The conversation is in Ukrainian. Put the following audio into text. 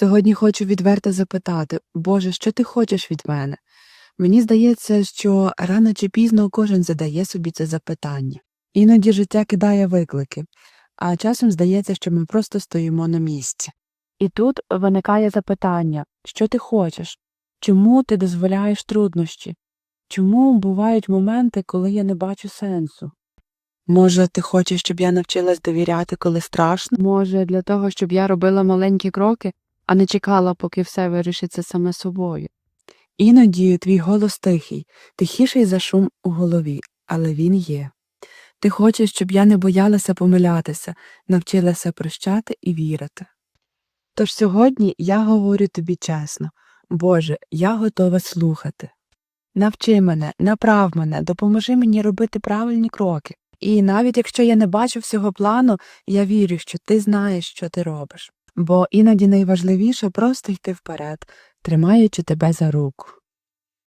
Сьогодні хочу відверто запитати, Боже, що ти хочеш від мене? Мені здається, що рано чи пізно кожен задає собі це запитання. Іноді життя кидає виклики, а часом здається, що ми просто стоїмо на місці. І тут виникає запитання, що ти хочеш? Чому ти дозволяєш труднощі? Чому бувають моменти, коли я не бачу сенсу? Може, ти хочеш, щоб я навчилась довіряти, коли страшно? Може, для того, щоб я робила маленькі кроки, а не чекала, поки все вирішиться саме собою. Іноді твій голос тихий, тихіший за шум у голові, але він є. Ти хочеш, щоб я не боялася помилятися, навчилася прощати і вірити. Тож сьогодні я говорю тобі чесно, Боже, я готова слухати. Навчи мене, направ мене, допоможи мені робити правильні кроки. І навіть якщо я не бачу всього плану, я вірю, що ти знаєш, що ти робиш. Бо іноді найважливіше просто йти вперед, тримаючи тебе за руку.